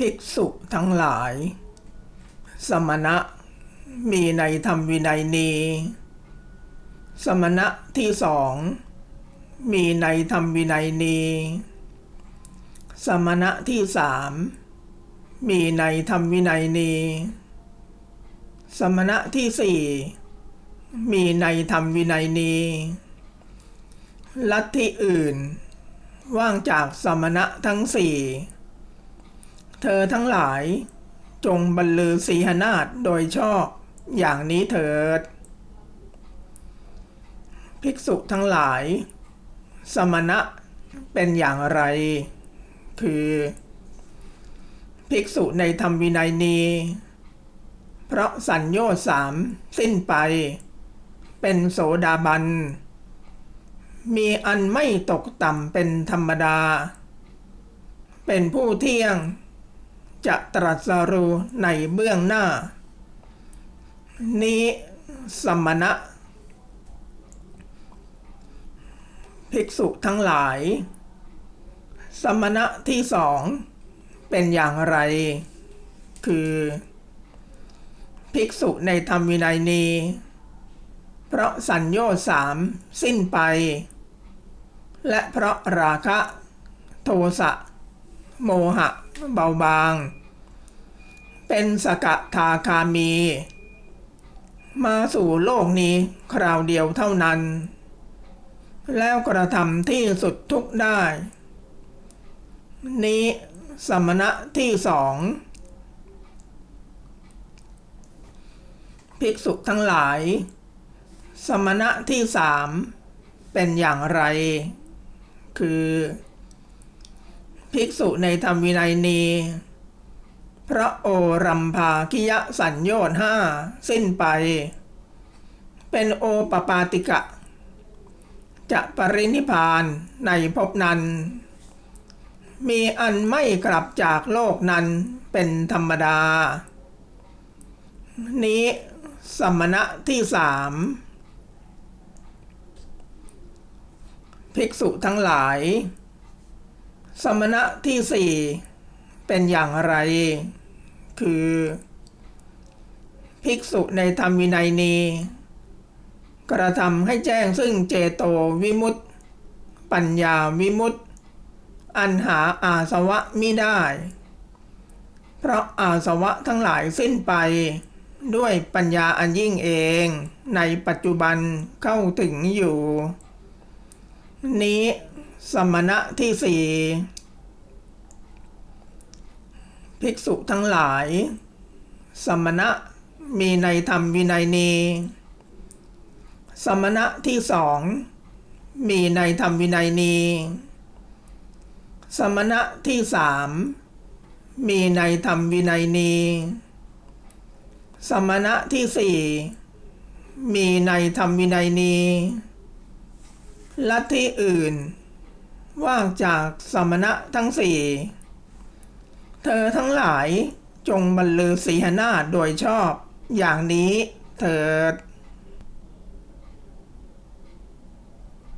ภิกษุทั้งหลาย สมณะมีในธรรมวินัยนี้ สมณะที่สองมีในธรรมวินัยนี้ สมณะที่สามมีในธรรมวินัยนี้ สมณะที่สี่มีในธรรมวินัยนี้ลัทธิอื่น ว่างจากสมณะทั้งสี่ เธอทั้งหลาย จงบรรลือสีหนาฏโดยชอบอย่างนี้เถิด ภิกษุทั้งหลาย สมณะเป็นอย่างไร คือ ภิกษุในธรรมวินัยนี้เพราะสัญโยชสามสิ้นไป เป็นโสดาบัน มีอันไม่ตกต่ำเป็นธรรมดา เป็นผู้เที่ยง จะตรัสรู้ในเบื้องหน้า นี้สมณะ ภิกษุทั้งหลาย สมณะที่สองเป็นอย่างไร คือ ภิกษุในธรรมวินัยนี้ เพราะสัญโยสามสิ้นไป และเพราะราคะ โทสะ โมหะ เบาบาง เป็นสกทาคามี มาสู่โลกนี้คราวเดียวเท่านั้น แล้วกระทำที่สุดทุกได้ นี้สมณะที่สอง ภิกษุทั้งหลาย สมณะที่สามเป็นอย่างไร คือ ภิกษุในธรรมวินัยนี้ พระโอรัมภาคิยสัญโยนห้าสิ้นไป เป็นโอปปาติกะ จะปรินิพานในภพนั้น มีอันไม่กลับจากโลกนั้นเป็นธรรมดา นี้สมณะที่สามภิกษุทั้งหลาย สมณะที่สี่เป็นอย่างไร คือ ภิกษุในธรรมวินัยนี้ กระทำให้แจ้งซึ่งเจโตวิมุตติปัญญาวิมุตติ อันหาอาสวะมิได้ เพราะอาสวะทั้งหลายสิ้นไป ด้วยปัญญาอันยิ่งเองในปัจจุบันเข้าถึงอยู่ นี้สมณะที่สี่ ภิกษุทั้งหลาย สมณะมีในธรรมวินัยนี้สมณะที่สองมีในธรรมวินัยนี้สมณะที่สามมีในธรรมวินัยนี้สมณะที่สี่มีในธรรมวินัยนี้ลัทธิอื่น ว่างจากสมณะทั้งสี่ เธอทั้งหลายจงบรรลือสีหนาฏโดยชอบ อย่างนี้เธอ